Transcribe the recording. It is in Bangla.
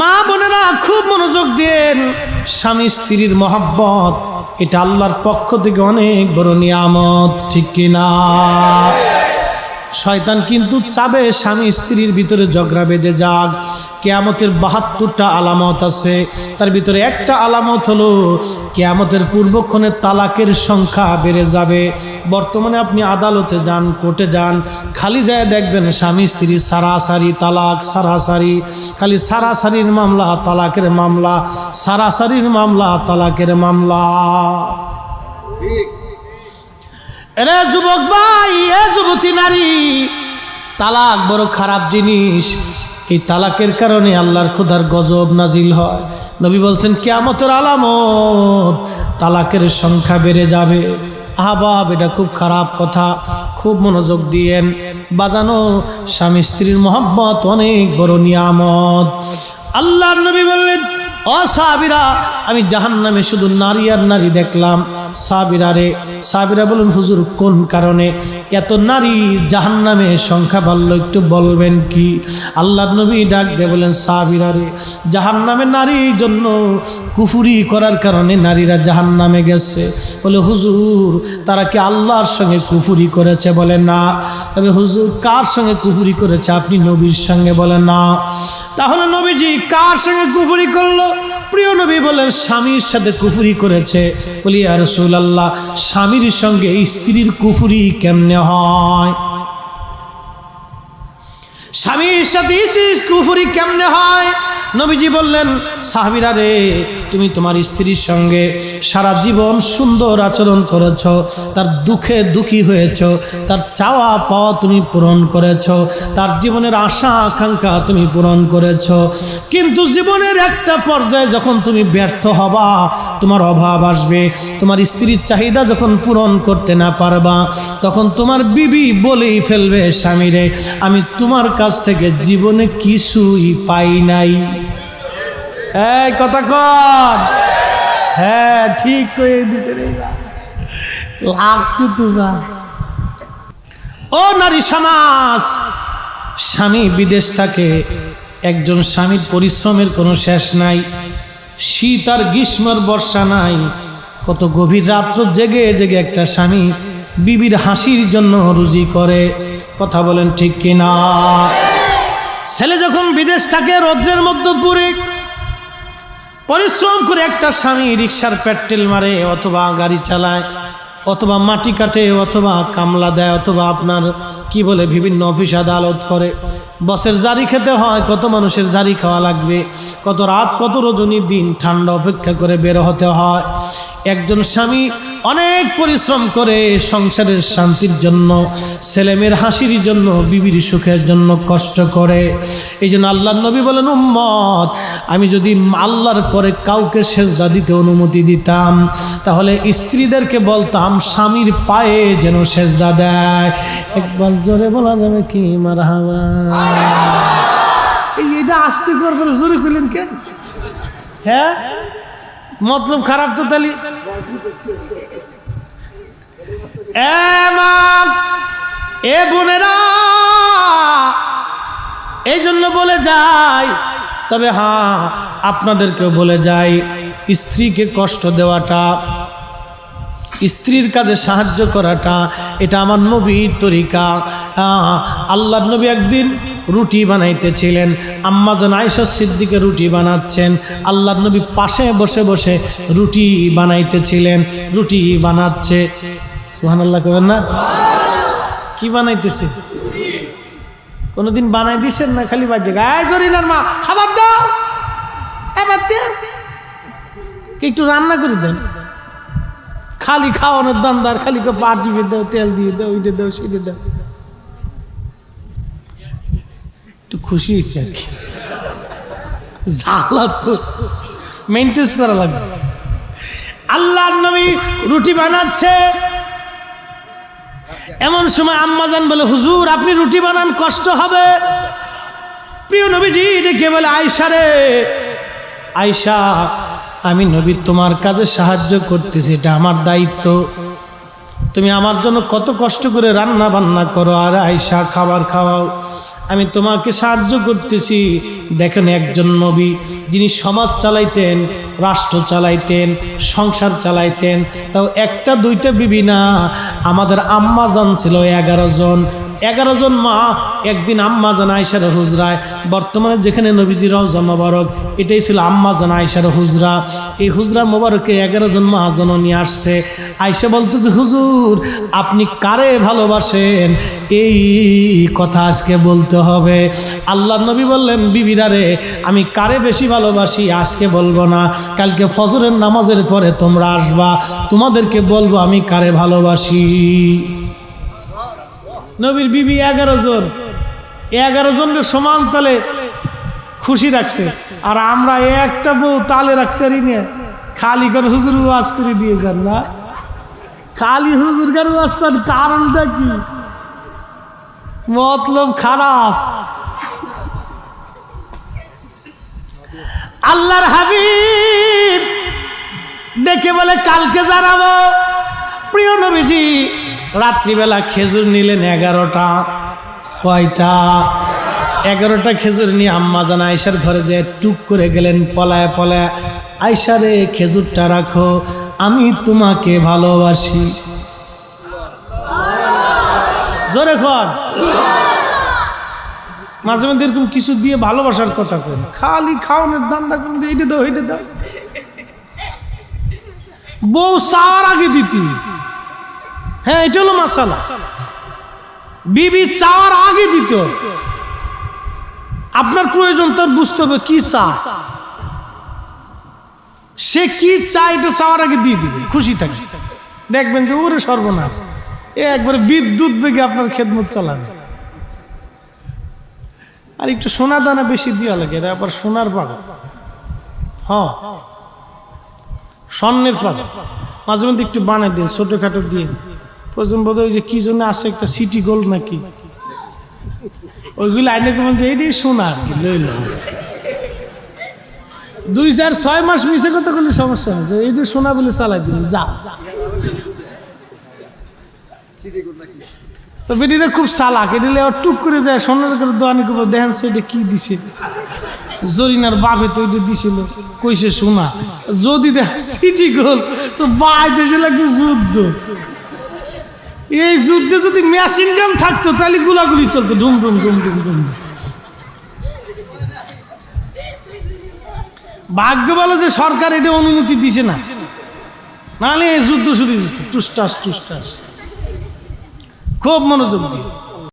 মা বোনেরা খুব মনোযোগ দেন স্বামী স্ত্রীর মহাব্বত, এটা আল্লাহর পক্ষ থেকে অনেক বড় নিয়ামত, ঠিক কিনা? শয়তান কিন্তু চাবে স্বামী স্ত্রীর ভিতরে ঝগড়া বেঁধে যাক। কেয়ামতের বাহাত্তরটা আলামত আছে। তার ভিতরে একটা আলামত হলো, কেয়ামতের পূর্বক্ষণে তালাকের সংখ্যা বেড়ে যাবে। বর্তমানে আপনি আদালতে যান, কোর্টে যান, খালি যায় দেখবেন স্বামী স্ত্রী সারাসারি তালাক, সারাসারি। খালি সারাসারির মামলা, তালাকের মামলা, সারাসারির মামলা, তালাকের মামলা। এরে যুবক ভাই, এ যুবতী নারী, তালাক বড় খারাপ জিনিস। এই তালাকের কারণে আল্লাহর খোদার গজব নাজিল হয়। নবী বলছেন, কেয়ামতের আলামত, তালাকের সংখ্যা বেড়ে যাবে। আহবাব, এটা খুব খারাপ কথা। খুব মনোযোগ দিয়েন। বাজানো স্বামী স্ত্রীর মোহাম্মত অনেক বড় নিয়ামত। আল্লাহ নবী বললেন ও সাবিরা আমি জাহান নামে শুধু নারী আর নারী দেখলাম। সাবিরা রে সাবিরা বলুন, হুজুর কোন কারণে এত নারী জাহান নামে সংখ্যা বাড়ল, একটু বলবেন কি? আল্লাহ নবী ডাক দে বলেন সাবিরা রে জাহান নামে নারীর জন্য কুফুরি করার কারণে নারীরা জাহান নামে গেছে। বলে, হুজুর, তারা কি আল্লাহর সঙ্গে কুফুরি করেছে? বলে, না। তবে হুজুর, কার সঙ্গে কুফুরি করেছে? আপনি নবীর সঙ্গে? বলে, না। তাহলে নবীজি কার সঙ্গে কুফুরি করল? প্রিয় নবী বলেন, স্বামীর সাথে কুফুরি করেছে। বলি আর সুলাল্লাহ স্বামীর সঙ্গে স্ত্রীর কুফুরি কেমনে হয়? স্বামীর সাথে স্ত্রীর কুফুরি কেমনে হয়? নবীজি বললেন সাহাবিরা রে তুমি তোমার স্ত্রীর সঙ্গে সারা জীবন সুন্দর আচরণ করেছ, তার দুঃখে দুঃখী হয়েছ, তার চাওয়া পাওয়া তুমি পূরণ করেছ, তার জীবনের আশা আকাঙ্ক্ষা তুমি পূরণ করেছ। কিন্তু জীবনের একটা পর্যায়ে যখন তুমি ব্যর্থ হবা, তোমার অভাব আসবে, তোমার স্ত্রীর চাহিদা যখন পূরণ করতে না পারবা, তখন তোমার বিবি বলেই ফেলবে, স্বামীরে, আমি তোমার কাছ থেকে জীবনে কিছুই পাই নাই। এই, কথা কর হ্যাঁ ঠিক করে দিছে রে। লাগছে তোমার ও নারী সমাজ, স্বামী বিদেশ থাকে, একজন স্বামীর পরিশ্রমের কোনো শেষ নাই, শীত আর গ্রীষ্মের বর্ষা নাই, কত গভীর রাত্র জেগে জেগে একটা স্বামী বিবির হাসির জন্য রুজি করে, কথা বলেন ঠিক কিনা? ছেলে যখন বিদেশ থাকে, রৌদ্রের মধ্যে পুরে পরিশ্রম করে একটা স্বামী রিক্সার পেট্রেল মারে, অথবা গাড়ি চালায়, অথবা মাটি কাটে, অথবা কামলা দেয়, অথবা আপনার, কি বলে, বিভিন্ন অফিস আদালত করে। বসের জারি খেতে হয়, কত মানুষের জারি খাওয়া লাগবে, কত রাত, কত রজনীর দিন, ঠান্ডা অপেক্ষা করে বের হতে হয়। একজন স্বামী অনেক পরিশ্রম করে সংসারের শান্তির জন্য, ছেলেমেয়ের হাসির জন্য, বিবির সুখের জন্য কষ্ট করে। এই জন্য আল্লাহ নবী বলেন, উম্মত, আমি যদি আল্লাহর পরে কাউকে সেজদা দিতে অনুমতি দিতাম, তাহলে স্ত্রীদেরকে বলতাম, স্বামীর পায়ে যেন সেজদা দেয়। একবার জোরে বলা যাবে কি? মার হাওয়া এই এটা আস্তে করবে জোরে করলেন কেন? হ্যাঁ? মতলব খারাপ তো তালি এ এ বোনেরা, এই জন্য বলে যাই। তবে হ্যাঁ আপনাদেরকেও বলে যাই, স্ত্রীকে কষ্ট দেওয়াটা, স্ত্রীর কাজে সাহায্য করাটা, এটা আমার নবীর তরিকা। আল্লাহ নবী একদিন রুটি বানাইতেছিলেন আম্মাজন আয়সা সিদ্দিকে রুটি বানাচ্ছেন আল্লাহ নবী পাশে বসে বসে রুটি বানাইতেছিলেন, রুটি বানাচ্ছে। সুহান আল্লাহ না? কি বানাইতেছে? কোনোদিন বানাই দিছেন না খালি বাজে? গায়ে জরিনার মা, খাবার দাও। এবার দেও একটু রান্না করে দেন। খালি খাওয়ানোর দান্দার খালি পা টিপে দাও, তেল দিয়ে দাও, ওইটা দাও, সেটা দাও। একটু খুশি হয়েছে আর কি। জ্বালা তো মেনটেন্স করা লাগবে আল্লাহ নবী রুটি বানাচ্ছে এমন সময় আম্মাজান বলে, হুজুর, আপনি রুটি বানান, কষ্ট হবে। প্রিয় নবীজি ডেকে বলে আয়সা রে আয়সা আমি নবী তোমার কাজে সাহায্য করতেছি, এটা আমার দায়িত্ব। তুমি আমার জন্য কত কষ্ট করে রান্না বান্না করো, আর আয়সা খাবার খাওয়াও। আমি তোমাকে সাহায্য করতেছি। দেখেন একজন নবী, যিনি সমাজ চালাইতেন, রাষ্ট্র চালাইতেন, সংসার চালাইতেন, তাও একটা, দুইটা বিবি না, আমাদের আম্মা জন ছিল এগারো জন। এগারো জন মা, একদিন আম্মা জান আয়সার হুজরায়। বর্তমানে যেখানে নবীজি রওজা মোবারক, এটাই ছিল আম্মা জান আয়সার হুজরা। এই হুজরা মোবারকে এগারো জন মহাজন নিয়ে আসছে। আয়সা বলতেছে হুজুর, আপনি কারে ভালোবাসেন? এই কথা আজকে বলতে হবে। আল্লাহ নবী বললেন, বিবিরা রে, আমি কারে বেশি ভালোবাসি? আজকে বলব না। কালকে ফজরের নামাজের পরে তোমরা আসবা। তোমাদেরকে বলব আমি কারে ভালোবাসি। নবীর বিবি এগারো জন। এগারো জনকে সমান তালে খুশি রাখছে। আর আমরা একটা বউ তালে রাখতে না। খালি করে হুজুর ওয়াজ করে দিয়ে যান না। খালি হুজুর গার ওয়াজ কারণটা কি? মতলব খারাপ। আল্লাহর হাবিব ডেকে বলে, কালকে জানাব। প্রিয় নবীজি রাত্রিবেলা খেজুর নিলেন এগারোটা। কয়টা? এগারোটা খেজুর নিয়ে আম্মা জান আয়সার ঘরে যে টুক করে গেলেন পলায় পলায় আয়সা রে, খেজুরটা রাখো, আমি তোমাকে ভালোবাসি। জোরে কর। মাঝে মধ্যে এরকম কিছু দিয়ে ভালোবাসার কথা কেন খালি খাওয়ানোর দান্দা কোন এইটা দাও এইটা দাও। বউ চাওয়ার আগে দিতি। হ্যাঁ এটা হলো মাসালা। বিবি চাওয়ার আগে দিত। আপনার প্রয়োজন তার বুঝতে হবে কি চা সে কি চায় এটা চাওয়ার আগে দিয়ে দিবে, খুশি থাকে দেখবেন যে ওরে সর্বনাশ। এ একবারে বিদ্যুৎ বেগে আপনার খেদমত চালান আর একটু সোনা দানা বেশি দেওয়া লাগে, এটা আবার সোনার পাগল। হ্যাঁ। স্বর্ণের পাগল। মাঝে মধ্যে একটু বানাই দিন, ছোটোখাটো দিয়ে। প্রয়োজন বোধ হয় যে কি জন্য আছে একটা সিটি গোল্ড নাকি? ওইগুলো আইনে কেমন যে এটাই শোনা আর কি লইল দুই চার ছয় মাস মিশে কথা করলে সমস্যা যে এইটা সোনা বলে চালাই দিন যা। তো বেটিটা খুব চালাক, এটা আবার টুক করে যায়, সোনার করে দোয়ানি করব, দেখেন সেটা কি দিছে। জরিনার বাপে তো এটা দিছিল, কইছে শোনা যদি দেখ সিটি গোল তো বাই দেশে লাগবে যুদ্ধ? এই যুদ্ধে যদি মেশিন গান থাকতো, তাহলে গুলাগুলি চলতো। ডুম ডুম ডুম ডুম ডুম। ভাগ্য বলো যে সরকার এটা অনুমতি দিছে না। নাহলে এই যুদ্ধ শুরু টুস্টাস টুস্টাস খুব মনোযোগ দিয়ে।